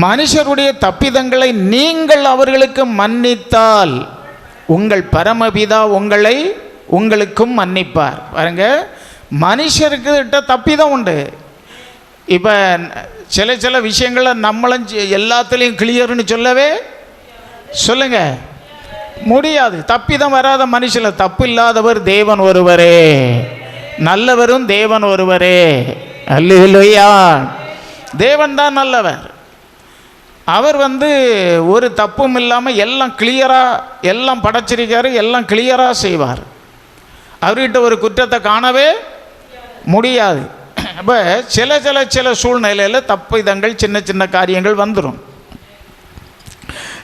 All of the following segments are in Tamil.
மனுஷருடைய தப்பிதங்களை நீங்கள் அவர்களுக்கு மன்னித்தால் உங்கள் பரமபிதா உங்களை உங்களுக்கும் மன்னிப்பார். பாருங்க மனுஷருக்கிட்ட தப்பிதம் உண்டு. இப்போ சில சில விஷயங்களை நம்மளும் எல்லாத்துலேயும் கிளியர்னு சொல்லவே சொல்லுங்க. முடியாது. தப்பிதம் வராத மனுஷில் தப்பு இல்லாதவர் தேவன் ஒருவரே. நல்லவரும் தேவன் ஒருவரே. அல்லையா தேவன் தான் நல்லவர். அவர் வந்து ஒரு தப்பும் இல்லாமல் எல்லாம் கிளியராக எல்லாம் படைச்சிருக்காரு எல்லாம் கிளியராக செய்வார். அவர்கிட்ட ஒரு குற்றத்தை காணவே முடியாது. அப்போ சில சில சில சூழ்நிலையில் தப்பு இதங்கள் சின்ன சின்ன காரியங்கள் வந்துடும்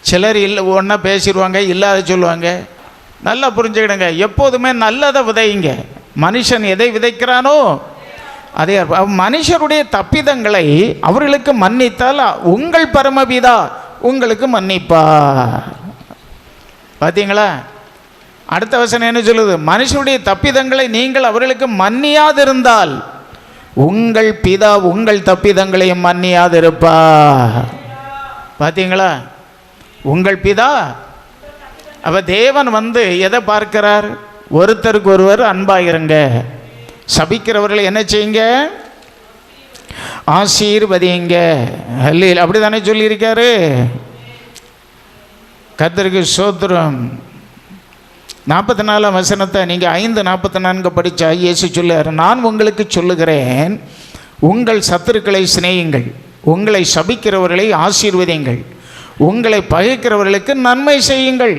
சிலர் இல்லை ஒன்றா பேசிடுவாங்க இல்லாத சொல்லுவாங்க. நல்லா புரிஞ்சுக்கிடுங்க. எப்போதுமே நல்லதை விதைங்க மனுஷன் எதை விதைக்கிறானோ அதே மனுஷருடைய தப்பிதங்களை அவர்களுக்கு மன்னித்தால் உங்கள் பரமபிதா உங்களுக்கு மன்னிப்பா பார்த்தீங்களா அடுத்த வசனம் என்ன சொல்லுது? மனுஷருடைய தப்பிதங்களை நீங்கள் அவர்களுக்கு மன்னியாதிருந்தால் உங்கள் பிதா உங்கள் தப்பிதங்களையும் மன்னியாதிருப்பா பார்த்தீங்களா உங்கள் பிதா அப்போ தேவன் வந்து எதை பார்க்கிறார்? ஒருத்தருக்கு ஒருவர் அன்பாயிருங்க. சபிக்கிறவர்களை என்ன செய்யுங்க? ஆசீர்வதிங்க ஹல்லில் அப்படி தானே சொல்லியிருக்காரு. கத்திரிக்கு சோத்திரம். நாற்பத்தி நாலாம் வசனத்தை நீங்கள் ஐந்து நாற்பத்தி நான்கு படித்தா இயேசு சொல்லுவார் நான் உங்களுக்கு சொல்லுகிறேன் உங்கள் சத்துருக்களை சிநேயுங்கள் உங்களை சபிக்கிறவர்களை ஆசீர்வதியுங்கள். உங்களை பகைக்கிறவர்களுக்கு நன்மை செய்யுங்கள்.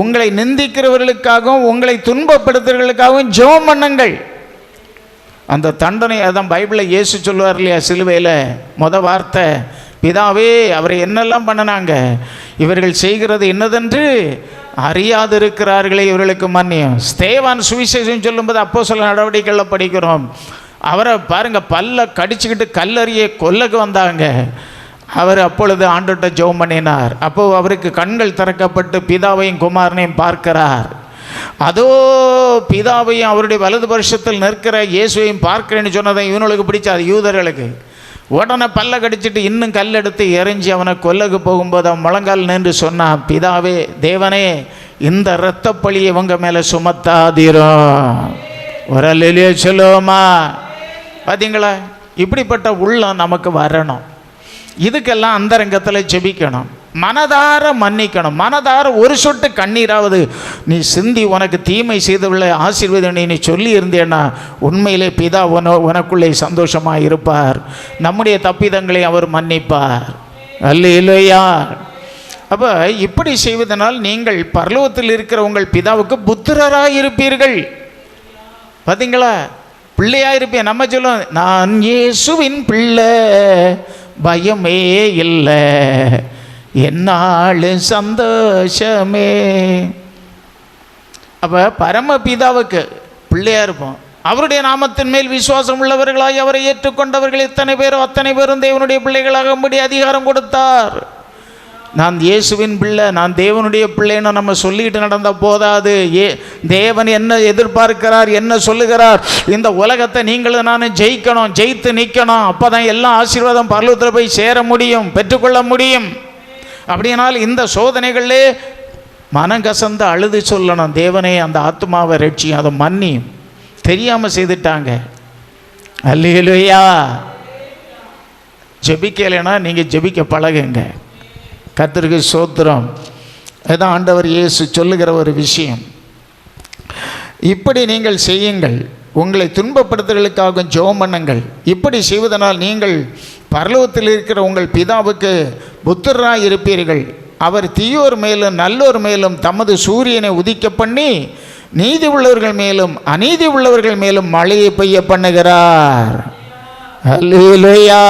உங்களை நிந்திக்கிறவர்களுக்காகவும் உங்களை துன்பப்படுத்துகிறவர்களுக்காகவும் ஜெபம் பண்ணுங்கள். அந்த தண்டனை அதான் பைபிளில் இயேசு சொல்லுவார் இல்லையா சிலுவையில்? மொதல் வார்த்தை பிதாவே அவரை என்னெல்லாம் பண்ணினாங்க? இவர்கள் செய்கிறது என்னதென்று அறியாதிருக்கிறார்களே இவர்களுக்கு மன்னியம். ஸ்தேவான் சுவிசேஷம் சொல்லும்போது அப்போ சில நடவடிக்கைகளில் படிக்கிறோம். அவரை பாருங்கள் பல்ல கடிச்சுக்கிட்டு கல்லறிய கொல்லக்கு வந்தாங்க. அவர் அப்பொழுது ஆண்டுகிட்ட ஜெபம் பண்ணினார். அப்போது அவருக்கு கண்கள் திறக்கப்பட்டு பிதாவையும் குமாரனையும் பார்க்கிறார். அதோ பிதாவையும் அவருடைய வலது வருஷத்தில் நிற்கிற இயேசுவையும் பார்க்கிறேன்னு சொன்னதை இவனுக்கு பிடிச்சாது யூதர்களுக்கு. உடனே பல்ல கடிச்சிட்டு இன்னும் கல் எடுத்து எறிஞ்சி அவனை கொல்லக்கு போகும்போது அவன் முழங்கால் நின்று சொன்னான் பிதாவே தேவனே இந்த இரத்தப்பழியை இவங்க மேலே சுமத்தாதீரோ. ஒரு அல்லையே சொல்லுவோமா? பார்த்தீங்களா இப்படிப்பட்ட உள்ளம் நமக்கு வரணும். இதுக்கெல்லாம் அந்தரங்கத்தில் ஜெபிக்கணும். மனதார மன்னிக்கணும். மனதார ஒரு சொட்டு கண்ணீராவது நீ சிந்தி உனக்கு தீமை செய்தவளை ஆசீர்வதனை நீ சொல்லி இருந்தேன்னா உண்மையிலே பிதா உன உனக்குள்ளே சந்தோஷமாக இருப்பார். நம்முடைய தப்பிதங்களை அவர் மன்னிப்பார். அல்ல இல்லையா அப்போ இப்படி செய்வதனால் நீங்கள் பரலோகத்தில் இருக்கிற உங்கள் பிதாவுக்கு புத்திரராக இருப்பீர்கள். பார்த்தீங்களா பிள்ளையாக இருப்பேன் நம்ம சொல்லுவோம் நான் இயேசுவின் பிள்ளை பயமே இல்லை. என்னாலும் சந்தோஷமே. அப்போ பரமபிதாவுக்கு பிள்ளையாக இருப்போம். அவருடைய நாமத்தின் மேல் விசுவாசம் உள்ளவர்களாய் அவரை ஏற்றுக்கொண்டவர்கள் எத்தனை பேரும் அத்தனை பேரும் தேவனுடைய பிள்ளைகளாகும்படி அதிகாரம் கொடுத்தார். நான் இயேசுவின் பிள்ளை நான் தேவனுடைய பிள்ளைன்னு நம்ம சொல்லிட்டு நடந்த போதாது. ஏ தேவன் என்ன எதிர்பார்க்கிறார் என்ன சொல்லுகிறார்? இந்த உலகத்தை நீங்களும் நானும் ஜெயிக்கணும் ஜெயித்து நிற்கணும் அப்போ தான் எல்லாம் ஆசீர்வாதம் பரலோகத்தில் போய் சேர முடியும் பெற்றுக்கொள்ள முடியும். அப்படினால் இந்த சோதனைகளிலே மனங்கசந்து அழுது சொல்லணும் தேவனே அந்த ஆத்மாவை ரட்சியும் அதை மன்னியும் தெரியாமல் செய்துட்டாங்க. அல்லையா ஜெபிக்கலைன்னா நீங்கள் ஜெபிக்க பழகுங்க. கர்த்தருக்கு சோத்திரம் இதான் ஆண்டவர் இயேசு சொல்லுகிற ஒரு விஷயம். இப்படி நீங்கள் செய்யுங்கள். உங்களை துன்பப்படுத்துதலுக்காக ஜோம் பண்ணுங்கள். இப்படி செய்வதனால் நீங்கள் பரலோகத்தில் இருக்கிற உங்கள் பிதாவுக்கு புத்திரராய் இருப்பீர்கள். அவர் தீயோர் மேலும் நல்லோர் மேலும் தமது சூரியனை உதிக்க பண்ணி நீதி உள்ளவர்கள் மேலும் அநீதி உள்ளவர்கள் மேலும் மழையை பெய்ய பண்ணுகிறார். அல்லேலூயா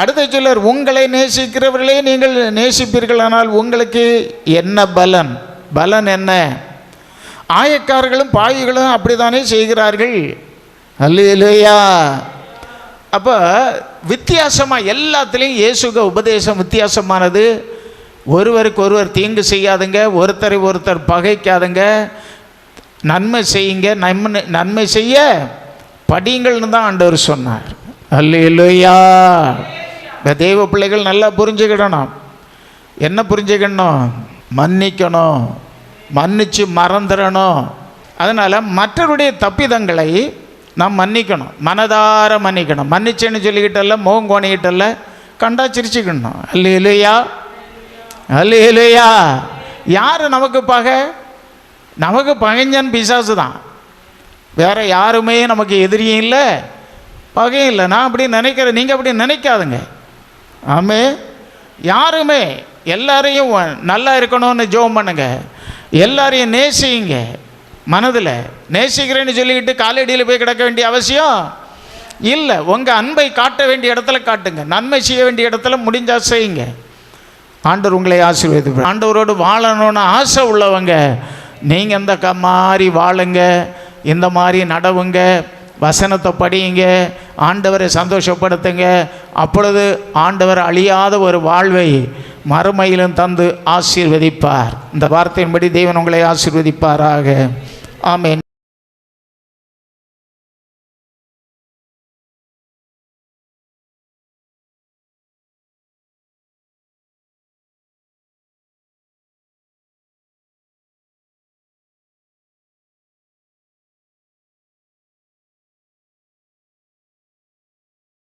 அடுத்த சிலர் உங்களை நேசிக்கிறவர்களே நீங்கள் நேசிப்பீர்களானால் உங்களுக்கு என்ன பலன்? பலன் என்ன? ஆயக்காரர்களும் பாயிகளும் அப்படித்தானே செய்கிறார்கள். அல்லையா அப்போ வித்தியாசமாக எல்லாத்துலேயும் இயேசுக உபதேசம் வித்தியாசமானது. ஒருவருக்கு ஒருவர் தீங்கு செய்யாதுங்க ஒருத்தரை ஒருத்தர் பகைக்காதுங்க. நன்மை செய்யுங்க நன்மை நன்மை செய்ய படிங்கள்னு தான் ஆண்டவர் சொன்னார். அல்லேலூயா. இந்த தெய்வ பிள்ளைகள் நல்லா புரிஞ்சுக்கிடணும். என்ன புரிஞ்சுக்கணும்? மன்னிக்கணும். மன்னிச்சு மறந்துடணும். அதனால் மற்றவருடைய தப்பிதங்களை நாம் மன்னிக்கணும். மனதார மன்னிக்கணும். மன்னிச்சேன்னு சொல்லிக்கிட்டல்ல முகம் கோணிக்கிட்டல்ல கண்டா சிரிச்சுக்கணும். அல்ல இல்லையா அல்ல இல்லையா யார் நமக்கு பகை? நமக்கு பகைஞ்சன் பிசாசு தான். வேற யாருமே நமக்கு எதிரியும் இல்லை பகையும் இல்லை. நான் அப்படி நினைக்கிறேன். நீங்கள் அப்படி நினைக்காதுங்க. ஆமே. யாருமே எல்லாரையும் நல்லா இருக்கணும்னு ஜோம் பண்ணுங்க. எல்லாரையும் நேசிங்க மனதில் நேசிக்கிறேன்னு சொல்லிக்கிட்டு காலடியில் போய் கிடக்க வேண்டிய அவசியம் இல்லை. உங்கள் அன்பை காட்ட வேண்டிய இடத்துல காட்டுங்க. நன்மை செய்ய வேண்டிய இடத்துல முடிஞ்சால் செய்யுங்க. ஆண்டவர் உங்களை ஆசீர்வதிப்பார். ஆண்டவரோடு வாழணும்னு ஆசை உள்ளவங்க நீங்கள் இந்த க மாதிரி வாழுங்க இந்த மாதிரி நடவுங்க வசனத்தை படியுங்க ஆண்டவரை சந்தோஷப்படுத்துங்க. அப்பொழுது ஆண்டவர் அழியாத ஒரு வாழ்வை மறுமையிலும் தந்து ஆசீர்வதிப்பார். இந்த வார்த்தையின்படி தேவன் உங்களை ஆசீர்வதிப்பாராக. Amén.